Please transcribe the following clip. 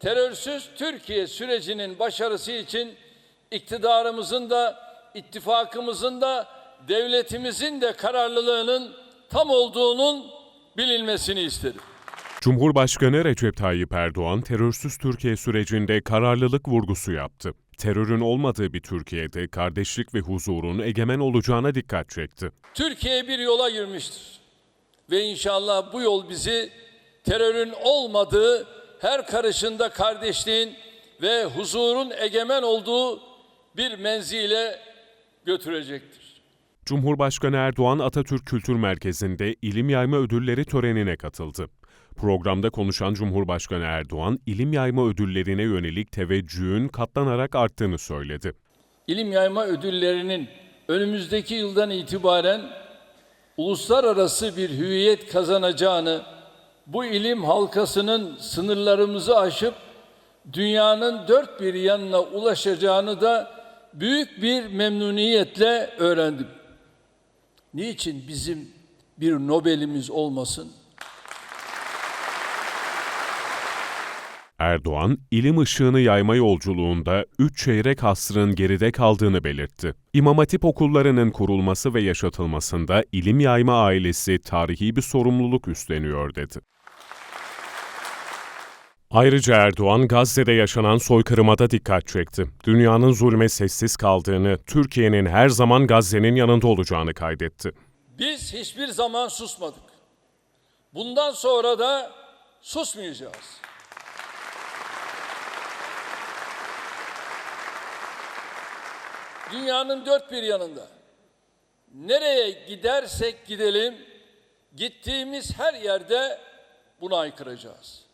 terörsüz Türkiye sürecinin başarısı için iktidarımızın da ittifakımızın da devletimizin de kararlılığının tam olduğunun bilinmesini isterim. Cumhurbaşkanı Recep Tayyip Erdoğan terörsüz Türkiye sürecinde kararlılık vurgusu yaptı. Terörün olmadığı bir Türkiye'de kardeşlik ve huzurun egemen olacağına dikkat çekti. Türkiye bir yola girmiştir. Ve inşallah bu yol bizi terörün olmadığı, her karışında kardeşliğin ve huzurun egemen olduğu bir menzile götürecektir. Cumhurbaşkanı Erdoğan Atatürk Kültür Merkezi'nde ilim yayma ödülleri törenine katıldı. Programda konuşan Cumhurbaşkanı Erdoğan, ilim yayma ödüllerine yönelik teveccühün katlanarak arttığını söyledi. İlim yayma ödüllerinin önümüzdeki yıldan itibaren uluslararası bir hüviyet kazanacağını, bu ilim halkasının sınırlarımızı aşıp dünyanın dört bir yanına ulaşacağını da büyük bir memnuniyetle öğrendim. Niçin bizim bir Nobel'imiz olmasın? Erdoğan, ilim ışığını yayma yolculuğunda üç çeyrek asrın geride kaldığını belirtti. İmam Hatip okullarının kurulması ve yaşatılmasında ilim yayma ailesi tarihi bir sorumluluk üstleniyor dedi. Ayrıca Erdoğan, Gazze'de yaşanan soykırıma da dikkat çekti. Dünyanın zulme sessiz kaldığını, Türkiye'nin her zaman Gazze'nin yanında olacağını kaydetti. Biz hiçbir zaman susmadık. Bundan sonra da susmayacağız. Dünyanın dört bir yanında nereye gidersek gidelim gittiğimiz her yerde bunu aykıracağız.